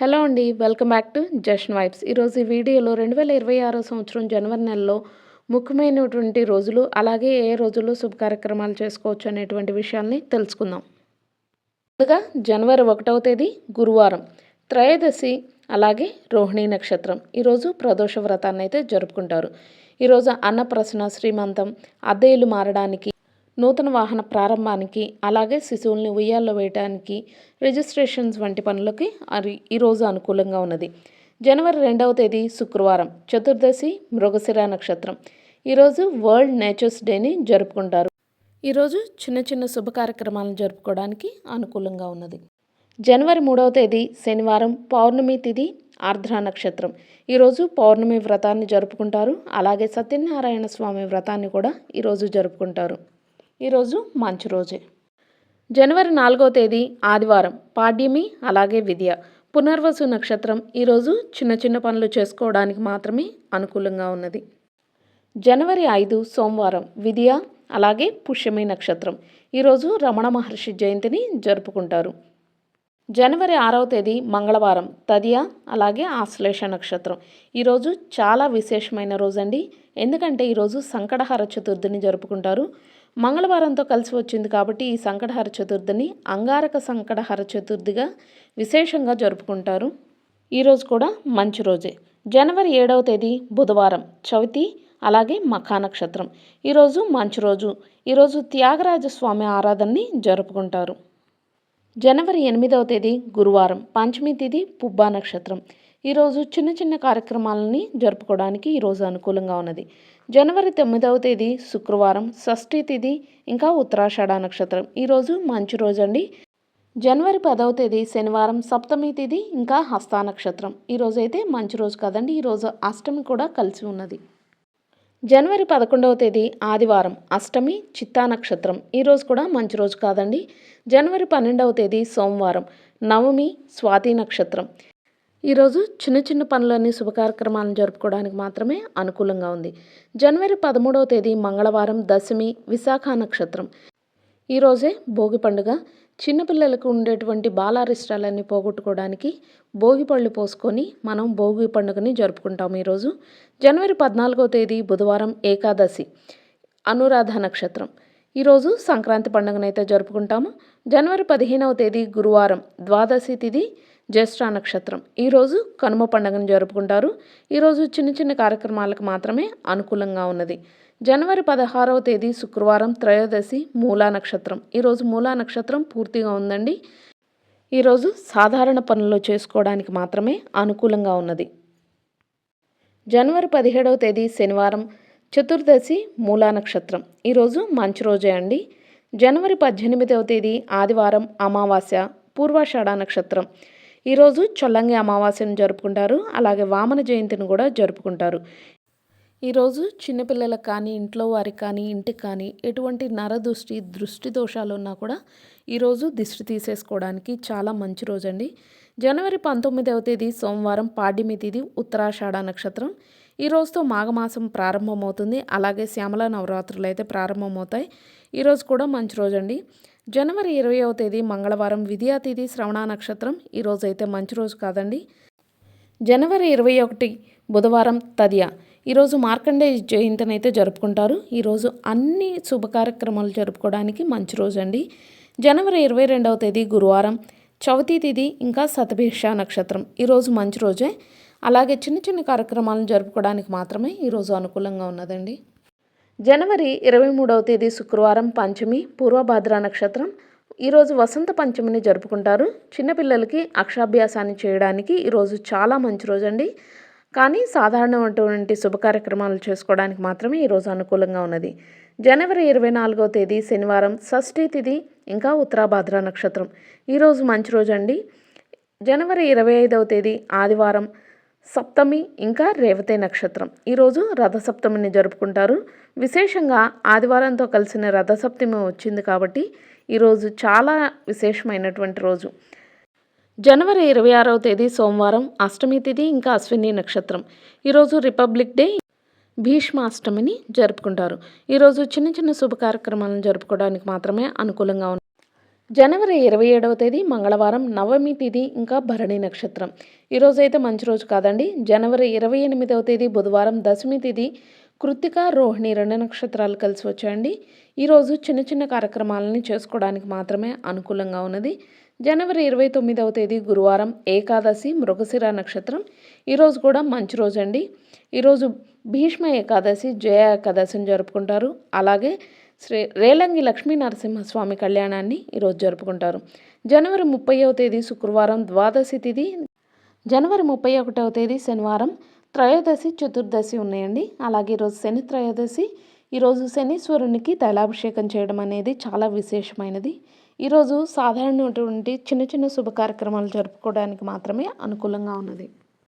Hello అండి welcome back to Jashan vibes. ఈరోజు ఈ వీడియోలో రెండు వేల ఇరవై ఆరో సంవత్సరం జనవరి నెలలో ముఖ్యమైనటువంటి రోజులు అలాగే ఏ రోజుల్లో శుభ కార్యక్రమాలు చేసుకోవచ్చు అనేటువంటి విషయాల్ని తెలుసుకుందాం. ముందుగా జనవరి ఒకటవ తేదీ గురువారం త్రయోదశి అలాగే రోహిణి నక్షత్రం. ఈరోజు ప్రదోష వ్రతాన్ని అయితే జరుపుకుంటారు. ఈరోజు అన్నప్రసన శ్రీమంతం అద్దెలు మారడానికి నూతన వాహన ప్రారంభానికి అలాగే శిశువుల్ని ఉయ్యాల్లో వేయడానికి రిజిస్ట్రేషన్స్ వంటి పనులకి అది ఈరోజు అనుకూలంగా ఉన్నది. జనవరి రెండవ తేదీ శుక్రవారం చతుర్దశి మృగశిర నక్షత్రం. ఈరోజు వరల్డ్ నేచర్స్ డేని జరుపుకుంటారు. ఈరోజు చిన్న చిన్న శుభ కార్యక్రమాలను జరుపుకోవడానికి అనుకూలంగా ఉన్నది. జనవరి మూడవ తేదీ శనివారం పౌర్ణమి తిథి ఆర్ద్ర నక్షత్రం. ఈరోజు పౌర్ణమి వ్రతాన్ని జరుపుకుంటారు అలాగే సత్యనారాయణ స్వామి వ్రతాన్ని కూడా ఈరోజు జరుపుకుంటారు. ఈరోజు మంచి రోజే. జనవరి నాలుగో తేదీ ఆదివారం పాడ్యమి అలాగే విద్య. పునర్వసు నక్షత్రం ఈరోజు చిన్న చిన్న పనులు చేసుకోవడానికి మాత్రమే అనుకూలంగా ఉన్నది. జనవరి ఐదు సోమవారం విద్య అలాగే పుష్యమి నక్షత్రం ఈరోజు రమణ మహర్షి జయంతిని జరుపుకుంటారు. జనవరి ఆరవ తేదీ మంగళవారం తదియ అలాగే ఆశ్లేష నక్షత్రం ఈరోజు చాలా విశేషమైన రోజండి. ఎందుకంటే ఈరోజు సంకటహార చతుర్థిని జరుపుకుంటారు. మంగళవారంతో కలిసి వచ్చింది కాబట్టి ఈ సంకటహర చతుర్థిని అంగారక సంకటహర చతుర్థిగా విశేషంగా జరుపుకుంటారు. ఈరోజు కూడా మంచి రోజే. జనవరి ఏడవ తేదీ బుధవారం చవితి అలాగే మఖా నక్షత్రం. ఈరోజు మంచి రోజు. ఈరోజు త్యాగరాజ స్వామి ఆరాధనని జరుపుకుంటారు. జనవరి ఎనిమిదవ తేదీ గురువారం పంచమి తేదీ పుబ్బా నక్షత్రం. ఈరోజు చిన్న చిన్న కార్యక్రమాలని జరుపుకోవడానికి ఈరోజు అనుకూలంగా ఉన్నది. జనవరి తొమ్మిదవ తేదీ శుక్రవారం షష్ఠీ తిథి ఇంకా ఉత్తరాషాఢ నక్షత్రం. ఈరోజు మంచి రోజు అండి జనవరి పదవ తేదీ శనివారం సప్తమి తేదీ ఇంకా హస్తా నక్షత్రం. ఈరోజు అయితే మంచి రోజు కాదండి ఈరోజు అష్టమి కూడా కలిసి ఉన్నది. జనవరి పదకొండవ తేదీ ఆదివారం అష్టమి చిత్తా నక్షత్రం. ఈరోజు కూడా మంచి రోజు కాదండి. జనవరి పన్నెండవ తేదీ సోమవారం నవమి స్వాతి నక్షత్రం. ఈరోజు చిన్న చిన్న పనులన్నీ శుభ కార్యక్రమాలను జరుపుకోవడానికి మాత్రమే అనుకూలంగా ఉంది. జనవరి పదమూడవ తేదీ మంగళవారం దశమి విశాఖ నక్షత్రం. ఈరోజే భోగి పండుగ. చిన్నపిల్లలకు ఉండేటువంటి బాలారిష్టాలన్నీ పోగొట్టుకోవడానికి భోగి పళ్ళు పోసుకొని మనం భోగి పండుగని జరుపుకుంటాం ఈరోజు. జనవరి పద్నాలుగవ తేదీ బుధవారం ఏకాదశి అనురాధ నక్షత్రం. ఈరోజు సంక్రాంతి పండుగనైతే జరుపుకుంటాము. జనవరి పదిహేనవ తేదీ గురువారం ద్వాదశి తిథి జ్యేష్ఠ నక్షత్రం. ఈరోజు కనుమ పండుగను జరుపుకుంటారు. ఈరోజు చిన్న చిన్న కార్యక్రమాలకు మాత్రమే అనుకూలంగా ఉన్నది. జనవరి పదహారవ తేదీ శుక్రవారం త్రయోదశి మూలా నక్షత్రం. ఈరోజు మూలా నక్షత్రం పూర్తిగా ఉందండి. ఈరోజు సాధారణ పనులు చేసుకోవడానికి మాత్రమే అనుకూలంగా ఉన్నది. జనవరి పదిహేడవ తేదీ శనివారం చతుర్దశి మూలా నక్షత్రం. ఈరోజు మంచి రోజే అండి. జనవరి పద్దెనిమిదవ తేదీ ఆదివారం అమావాస్య పూర్వాషాఢ నక్షత్రం. ఈరోజు చొల్లంగి అమావాస్యను జరుపుకుంటారు. అలాగే వామన జయంతిని కూడా జరుపుకుంటారు. ఈరోజు చిన్నపిల్లలకు కానీ ఇంట్లో వారికి కానీ ఇంటికి కానీ ఎటువంటి నరదృష్టి దృష్టి దోషాలు ఉన్నా కూడా ఈరోజు దిష్టి తీసేసుకోవడానికి చాలా మంచి రోజండి. జనవరి పంతొమ్మిదవ తేదీ సోమవారం పాడ్యమి తేదీ ఉత్తరాషాఢ నక్షత్రం. ఈ రోజుతో మాఘమాసం ప్రారంభమవుతుంది. అలాగే శ్యామల నవరాత్రులు అయితే ప్రారంభమవుతాయి. ఈరోజు కూడా మంచి రోజండి. జనవరి ఇరవయవ తేదీ మంగళవారం విద్యా తేదీ శ్రవణ నక్షత్రం. ఈరోజు అయితే మంచి రోజు కాదండి. జనవరి ఇరవై ఒకటి బుధవారం తదియ. ఈరోజు మార్కండేయ జయంతిని అయితే జరుపుకుంటారు. ఈరోజు అన్ని శుభ కార్యక్రమాలు జరుపుకోవడానికి మంచి రోజు అండి జనవరి ఇరవై రెండవ తేదీ గురువారం చవితి తిథి ఇంకా సతభిక్ష నక్షత్రం. ఈరోజు మంచి రోజే. అలాగే చిన్న చిన్న కార్యక్రమాలను జరుపుకోవడానికి మాత్రమే ఈరోజు అనుకూలంగా ఉన్నదండి. జనవరి ఇరవై మూడవ తేదీ శుక్రవారం పంచమి పూర్వభాద్ర నక్షత్రం. ఈరోజు వసంత పంచమిని జరుపుకుంటారు. చిన్నపిల్లలకి అక్షాభ్యాసాన్ని చేయడానికి ఈరోజు చాలా మంచి రోజు అండి కానీ సాధారణమైనటువంటి శుభ కార్యక్రమాలు చేసుకోవడానికి మాత్రమే ఈరోజు అనుకూలంగా ఉన్నది. జనవరి ఇరవై నాలుగవ తేదీ శనివారం షష్ఠీ తిథి ఇంకా ఉత్తరాభాద్ర నక్షత్రం. ఈరోజు మంచి రోజు అండి జనవరి ఇరవై ఐదవ తేదీ ఆదివారం సప్తమి ఇంకా రేవతే నక్షత్రం. ఈరోజు రథసప్తమిని జరుపుకుంటారు. విశేషంగా ఆదివారంతో కలిసిన రథసప్తమి వచ్చింది కాబట్టి ఈరోజు చాలా విశేషమైనటువంటి రోజు. జనవరి ఇరవై ఆరవ తేదీ సోమవారం అష్టమి తిథి ఇంకా అశ్విని నక్షత్రం. ఈరోజు రిపబ్లిక్ డే భీష్మాష్టమిని జరుపుకుంటారు. ఈరోజు చిన్న చిన్న శుభ కార్యక్రమాలను జరుపుకోవడానికి మాత్రమే అనుకూలంగా ఉంది జనవరి ఇరవై ఏడవ తేదీ మంగళవారం నవమి తిథి ఇంకా భరణి నక్షత్రం. ఈరోజు అయితే మంచి రోజు కాదండి. జనవరి ఇరవై ఎనిమిదవ తేదీ బుధవారం దశమి తిథి కృతిక రోహిణి రెండు నక్షత్రాలు కలిసి వచ్చాయండి. ఈరోజు చిన్న చిన్న కార్యక్రమాలని చేసుకోవడానికి మాత్రమే అనుకూలంగా ఉన్నది. జనవరి ఇరవై తొమ్మిదవ తేదీ గురువారం ఏకాదశి మృగశిర నక్షత్రం. ఈరోజు కూడా మంచి రోజు అండి ఈరోజు భీష్మ ఏకాదశి జయ ఏకాదశిని జరుపుకుంటారు. అలాగే శ్రీ రేలంగి లక్ష్మీ నరసింహస్వామి కళ్యాణాన్ని ఈరోజు జరుపుకుంటారు. జనవరి ముప్పైవ తేదీ శుక్రవారం ద్వాదశి తిథి జనవరి ముప్పై ఒకటవ తేదీ శనివారం త్రయోదశి చతుర్దశి ఉన్నాయండి. అలాగే ఈరోజు శని త్రయోదశి. ఈరోజు శనీశ్వరునికి తైలాభిషేకం చేయడం అనేది చాలా విశేషమైనది. ఈరోజు సాధారణమైనటువంటి చిన్న చిన్న శుభ కార్యక్రమాలు జరుపుకోవడానికి మాత్రమే అనుకూలంగా ఉన్నది.